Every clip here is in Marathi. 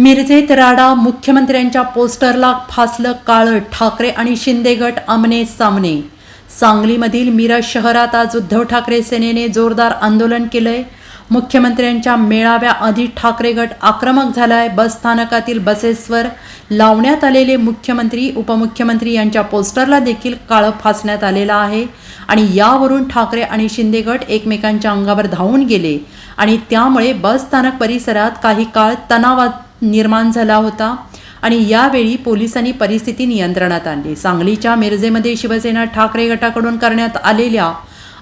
मिरजेत राडा मुख्यमंत्र्यांच्या पोस्टरला फासलं काळं ठाकरे आणि शिंदे गट आमने सामने. सांगलीमधील मिरज शहरात आज उद्धव ठाकरे सेनेने जोरदार आंदोलन केलंय. मुख्यमंत्र्यांच्या मेळाव्याआधी ठाकरे गट आक्रमक झालाय. बस स्थानकातील बसेसवर लावण्यात आलेले मुख्यमंत्री उपमुख्यमंत्री यांच्या पोस्टरला देखील काळं फासण्यात आलेलं आहे आणि यावरून ठाकरे आणि शिंदे गट एकमेकांच्या अंगावर धावून गेले आणि त्यामुळे बस स्थानक परिसरात काही काळ तणावात निर्माण झाला होता. आणि यावेळी पोलिसांनी परिस्थिती नियंत्रणात आणली. सांगलीच्या मिरजेमध्ये शिवसेना ठाकरे गटाकडून करण्यात आलेल्या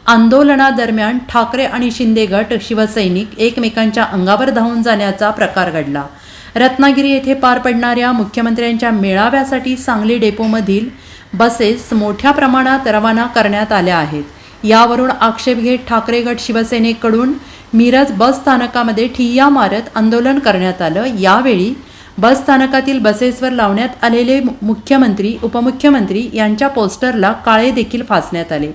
आंदोलनादरम्यान ठाकरे आणि शिंदे गट शिवसैनिक एकमेकांच्या अंगावर धावून जाण्याचा प्रकार घडला. रत्नागिरी येथे पार पडणाऱ्या मुख्यमंत्र्यांच्या मेळाव्यासाठी सांगली डेपोमधील बसेस मोठ्या प्रमाणात रवाना करण्यात आल्या आहेत. यावरून आक्षेप घेत ठाकरे गट शिवसेनेकडून मिरज बस स्थानकामध्ये ठिय्या मारत आंदोलन करण्यात आलं. यावेळी बस स्थानकातील बसेसवर लावण्यात आलेले मुख्यमंत्री उपमुख्यमंत्री यांच्या पोस्टरला काळे देखील फासण्यात आले.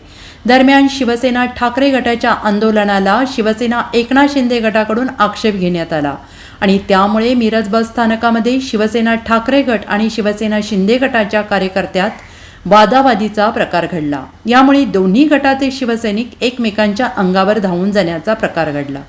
दरम्यान शिवसेना ठाकरे गटाच्या आंदोलनाला शिवसेना एकनाथ शिंदे गटाकडून आक्षेप घेण्यात आला आणि त्यामुळे मिरज बस स्थानकामध्ये शिवसेना ठाकरे गट आणि शिवसेना शिंदे गटाच्या कार्यकर्त्यात वादावादीचा प्रकार घडला. यामुळे दोन्ही गटाचे शिवसैनिक एकमेकांच्या अंगावर धावून जाण्याचा प्रकार घडला.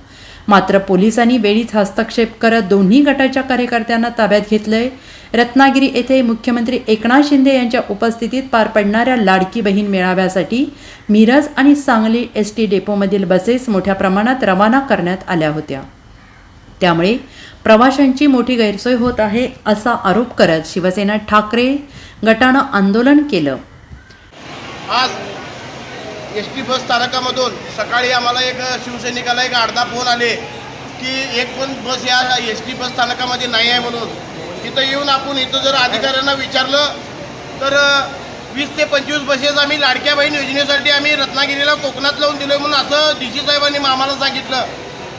मात्र पोलिसांनी वेळीच हस्तक्षेप करत दोन्ही गटाच्या कार्यकर्त्यांना ताब्यात घेतलंय. रत्नागिरी येथे मुख्यमंत्री एकनाथ शिंदे यांच्या उपस्थितीत पार पडणाऱ्या लाडकी बहीण मेळाव्यासाठी मिरज आणि सांगली एस टी डेपोमधील बसेस मोठ्या प्रमाणात रवाना करण्यात आल्या होत्या. त्यामुळे प्रवाशांची मोठी गैरसोय होत आहे असा आरोप करत शिवसेना ठाकरे गटानं आंदोलन केलं. आज एस टी बस स्थानकामधून सकाळी आम्हाला एक शिवसैनिकाला एक अर्धा फोन आले की एक पण बस या एस टी बस स्थानकामध्ये नाही आहे म्हणून. तिथं येऊन आपण इथं जर अधिकाऱ्यांना विचारलं तर वीस ते पंचवीस बसेस आम्ही लाडक्या बहीण योजनेसाठी आम्ही रत्नागिरीला कोकणात लावून दिलो म्हणून असं डी सी साहेबांनी आम्हाला सांगितलं.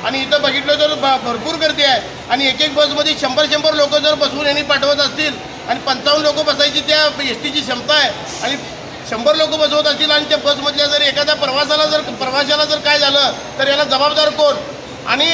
आणि इथं बघितलं तर भरपूर गर्दी आहे. आणि एक एक बसमध्ये शंभर शंभर लोक जर बसवून यांनी पाठवत असतील आणि पंचावन्न लोक बसायची त्या एस टीची क्षमता आहे आणि शंभर लोक बसवत असतील आणि त्या बसमधल्या जर एखाद्या प्रवासाला जर प्रवाशाला जर काय झालं तर याला जबाबदार कोण? आणि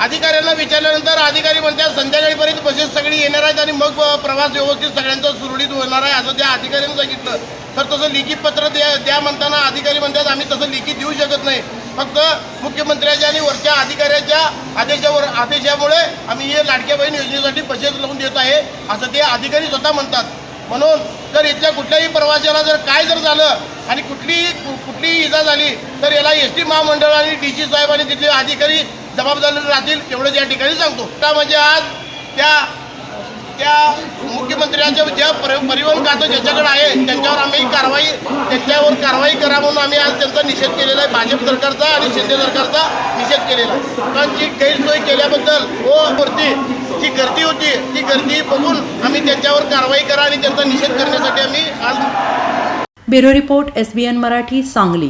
अधिकाऱ्यांना विचारल्यानंतर अधिकारी म्हणतात संध्याकाळीपर्यंत बसेस सगळी येणार आहेत आणि मग प्रवास व्यवस्थित सगळ्यांचा सुरळीत होणार आहे असं त्या अधिकाऱ्यांनी सांगितलं. तर तसं लिखित पत्र द्या द्या म्हणताना अधिकारी म्हणतात आम्ही तसं लिखित देऊ शकत नाही. फक्त मुख्यमंत्र्याच्या आणि वरच्या अधिकाऱ्याच्या आदेशावर आदेशामुळे आम्ही हे लाडक्या बहीण योजनेसाठी बसेस लावून देत आहे असं ते अधिकारी स्वतः म्हणतात. म्हणून जर इथल्या कुठल्याही प्रवाशाला जर काय जर झालं आणि कुठलीही कु- कुठलीही इजा झाली तर याला एस टी महामंडळ आणि डी सी साहेब आणि तिथले अधिकारी जबाबदारी राहतील एवढंच या ठिकाणी सांगतो. त्या म्हणजे आज त्या त्या मुख्यमंत्र्यांच्या ज्या परिवहन खातं ज्याच्याकडे आहे त्यांच्यावर आम्ही कारवाई त्यांच्यावर कारवाई करा म्हणून आम्ही आज त्यांचा निषेध केलेला आहे. भाजप सरकारचा आणि शिंदे सरकारचा निषेध केलेला आहे. जी गैरसोय केल्याबद्दल व वरती जी गर्दी होती ती गर्दी बघून आम्ही त्यांच्यावर कारवाई करा आणि त्यांचा निषेध करण्यासाठी आम्ही आज bureau report S B N Marathi Sangli.